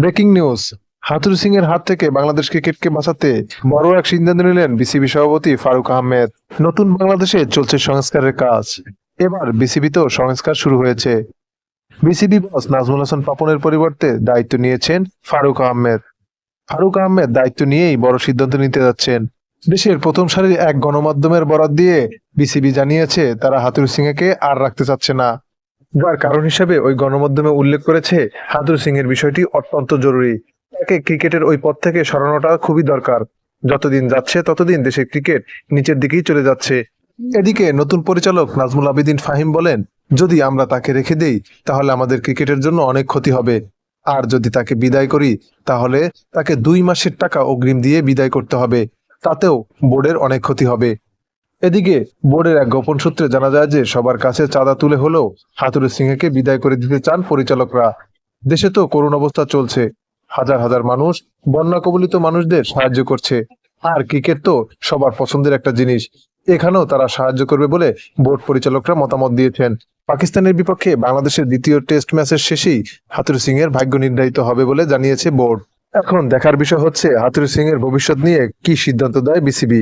Breaking news. হাতুর Singh এর হাত থেকে বাংলাদেশ ক্রিকেটকে বাঁচাতে বড় এক সিদ্ধান্ত নিলেন বিসিবি সভাপতি ফারুক আহমেদ। নতুন বাংলাদেশে চলছে সংস্কারের কাজ। এবার বিসিবিতেও সংস্কার শুরু হয়েছে। বিসিবি বস নাজমুল হাসান পাপনের পরিবর্তে দায়িত্ব নিয়েছেন ফারুক আহমেদ। ফারুক আহমেদ দায়িত্ব নিয়েই বড় সিদ্ধান্ত নিতে যাচ্ছেন। দেশের প্রথম সারির এক গণমাধ্যমের বরাত দিয়ে বিসিবি জানিয়েছে তারা হাতুর সিংকে আর রাখতে চাচ্ছে না। যার কারণ হিসেবে ওই গণমাধ্যমে উল্লেখ করেছে হাদুর সিং এর বিষয়টি অত্যন্ত জরুরি। তাকে ক্রিকেটের ওই পথ থেকে সরানোটা খুবই দরকার। যতদিন যাচ্ছে, ততদিন দেশের ক্রিকেট নিচের দিকেই চলে যাচ্ছে। এদিকে নতুন পরিচালক নাজমুল আবেদিন ফাহিম বলেন, যদি আমরা তাকে রেখে দেই, তাহলে আমাদের ক্রিকেটের জন্য অনেক ক্ষতি হবে। আর যদি তাকে বিদায় করি, তাহলে তাকে দুই মাসের টাকা অগ্রিম দিয়ে বিদায় করতে হবে। তাতেও বোর্ডের অনেক ক্ষতি হবে। এদিকে, বোর্ডের এক গোপন সূত্রে জানা যায় যে সবার কাছে চাঁদা তুলে হলেও হাতুরু সিংহকে বিদায় করে দিতে চান পরিচালকরা। দেশে তো করুণ অবস্থা চলছে। হাজার হাজার মানুষ, বন্যা কবলিত মানুষদের সাহায্য করছে। আর ক্রিকেট তো সবার পছন্দের একটা জিনিস। এখানেও তারা সাহায্য করবে বলে বোর্ড পরিচালকরা মতামত দিয়েছেন। পাকিস্তানের বিপক্ষে বাংলাদেশের দ্বিতীয় টেস্ট ম্যাচের শেষেই হাতুরু সিং এর ভাগ্য নির্ধারিত হবে বলে জানিয়েছে বোর্ড। এখন দেখার বিষয় হচ্ছে হাতুরু সিং এর ভবিষ্যৎ নিয়ে কি সিদ্ধান্ত দেয় বিসিবি?